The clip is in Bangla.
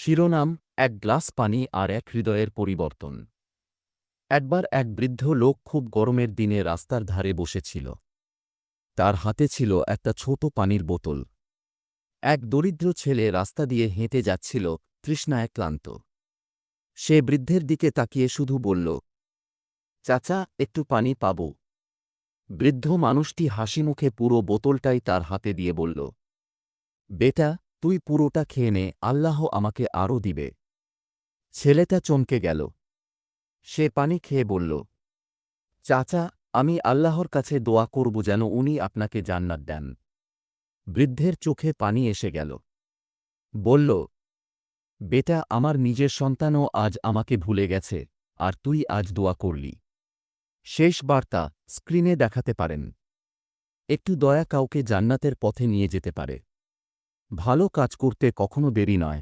শিরোনাম, এক গ্লাস পানি আর এক হৃদয়ের পরিবর্তন। একবার এক বৃদ্ধ লোক খুব গরমের দিনে রাস্তার ধারে বসেছিল। তার হাতে ছিল একটা ছোট পানির বোতল। এক দরিদ্র ছেলে রাস্তা দিয়ে হেঁটে যাচ্ছিল, তৃষ্ণায় ক্লান্ত। সে বৃদ্ধের দিকে তাকিয়ে শুধু বলল, চাচা, একটু পানি পাব। বৃদ্ধ মানুষটি হাসিমুখে পুরো বোতলটাই তার হাতে দিয়ে বলল, বেটা তুই পুরোটা খেয়ে নে আল্লাহ আমাকে আরও দিবে। ছেলেটা চমকে গেল। সে পানি খেয়ে বলল, চাচা, আমি আল্লাহর কাছে দোয়া করব যেন উনি আপনাকে জান্নাত দেন। বৃদ্ধের চোখে পানি এসে গেল। বলল, বেটা, আমার নিজের সন্তানও আজ আমাকে ভুলে গেছে, আর তুই আজ দোয়া করলি। শেষ বার্তা, স্ক্রিনে দেখাতে পারেন। একটু দয়া কাউকে জান্নাতের পথে নিয়ে যেতে পারে। ভালো কাজ করতে কখনো দেরি নয়।